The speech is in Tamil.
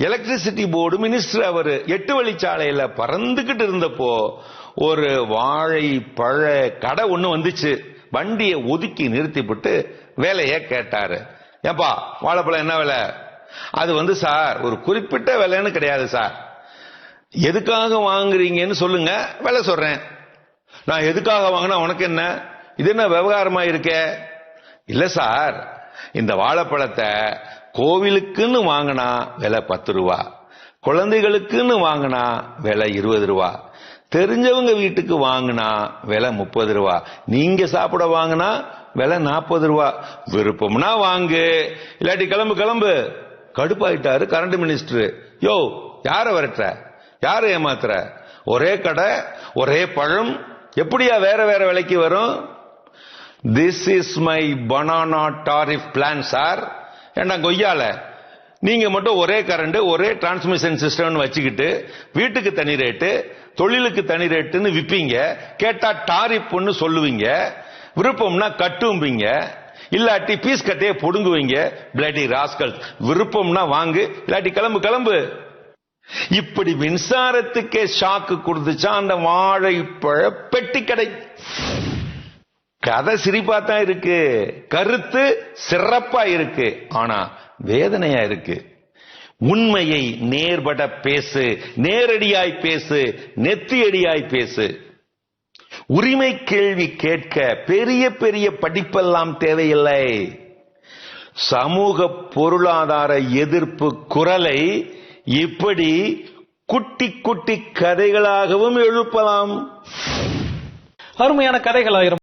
எலக்ட்ரிசிட்டி போர்டு மினிஸ்டர் அவர் எட்டு வழிச்சாலையில பறந்துகிட்டு இருந்தப்போ ஒரு வாழை பழ கடை ஒண்ணு வந்துச்சு. வண்டியை ஒதுக்கி நிறுத்திவிட்டு வேலையை கேட்டாரு. ஏப்பா வாழைப்பழம் என்ன விலை? அது வந்து சார் ஒரு குறிப்பிட்ட விலைன்னு கிடையாது சார். எதுக்காக வாங்குறீங்கன்னு சொல்லுங்க விலை சொல்றேன். நான் எதுக்காக வாங்கினா உனக்கு என்ன? இது என்ன விவகாரமா இருக்க? இல்ல சார் இந்த வாழைப்பழத்தை கோவிலுக்குன்னு வாங்கினா விலை பத்து ரூபா. குழந்தைகளுக்குன்னு வாங்கினா விலை இருபது ரூபா. தெரிஞ்சவங்க வீட்டுக்கு வாங்கினா விலை முப்பது ரூபா. நீங்க சாப்பிட வாங்கினா விலை நாற்பது ரூபா. விருப்பம்னா வாங்கு. இல்லாட்டி கிளம்பு கிளம்பு. கடுப்பாயிட்டாரு கரண்ட் மினிஸ்டர் யோ யார வரட்ட யார ஏமாத்துற? ஒரே கடை ஒரே பழம். எப்படியா வேற வேற விலைக்கு வரும்? This is my banana tariff plan sir ஏண்டா கொய்யால? நீங்க மட்டும் ஒரே கரண்ட் ஒரே டிரான்ஸ்மிஷன் சிஸ்டம்னு வச்சுக்கிட்டு வீட்டுக்கு தனி ரேட்டு தொழிலுக்கு தனி ரேட்டுன்னு விற்பீங்க கேட்டா டாரிப்னு சொல்லுவீங்க. விருப்பம்னா கட்டும்பீங்க. இல்லாட்டி பீஸ் கட்டையே பொடுங்குவீங்க. Bloody rascal. விருப்பம்னா வாங்கு இல்லாட்டி கிளம்பு கிளம்பு. இப்படி மின்சாரத்துக்கே ஷாக்கு கொடுத்துச்சா அந்த வாழைப்பழ பெட்டி கடை கதை சிரிப்பா தான் இருக்கு. கருத்து சிறப்பா இருக்கு. ஆனா வேதனையா இருக்கு. உண்மையை நேர்பட பேசு. நேரடியாய் பேசு. நெத்தியடியாய் பேசு. உரிமை கேள்வி கேட்க பெரிய பெரிய படிப்பெல்லாம் தேவையில்லை. சமூக பொருளாதார எதிர்ப்பு குரலை இப்படி குட்டி குட்டி கதைகளாகவும் எழுப்பலாம். அருமையான கதைகள் ஆயிரம்.